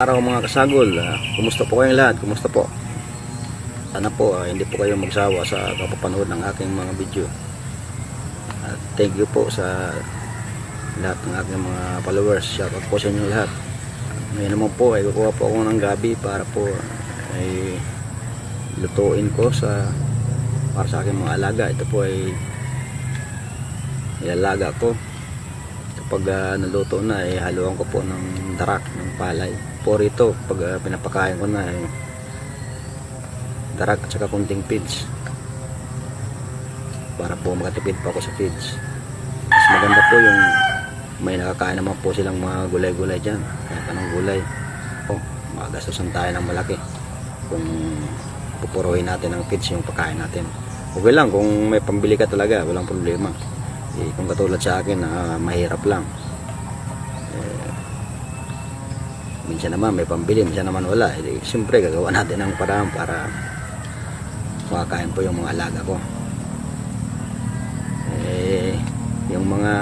araw mga kasagol, Ah, kumusta po kayong lahat? Kumusta po? Sana po ah, hindi po kayo magsawa sa kapapanood ng aking mga video. At thank you po sa lahat ng aking mga followers. Shout out po sa inyo lahat. Ngayon naman po ay kukuha po ako ng gabi para po ay lutuin ko sa para sa aking mga alaga. Ito po ay ilalaga ko. Kapag ah, naluto na, ay haluan ko po ng darak, ng palay. Po rito, pag ah, pinapakain ko na, ay darak at saka kunting feeds. Para po makatipid pa ako sa feeds. Mas maganda po yung may nakakain naman po silang mga gulay-gulay dyan. Kaya anong gulay. O, makagastosan tayo ng malaki. Kung pupuruhin natin ng feeds yung pagkain natin. Okay lang, kung may pambili ka talaga, walang problema. Eh, kung katulad sa akin, na mahirap lang. Eh, minsan naman may pambili, minsan naman wala. Eh, siyempre, gagawa natin ng paraan para makakain po yung mga alaga ko. Eh, yung mga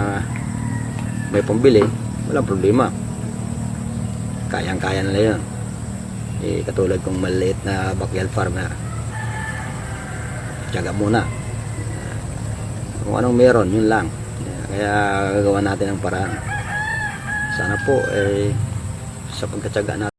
may pambili, walang problema. Kayang-kaya nila yun. Eh, katulad kong maliit na backyard farmer. Tiyaga muna. Kung anong meron, yun lang. Kaya gagawa natin ng paraan. Sana po, eh, sa pagkatyaga natin,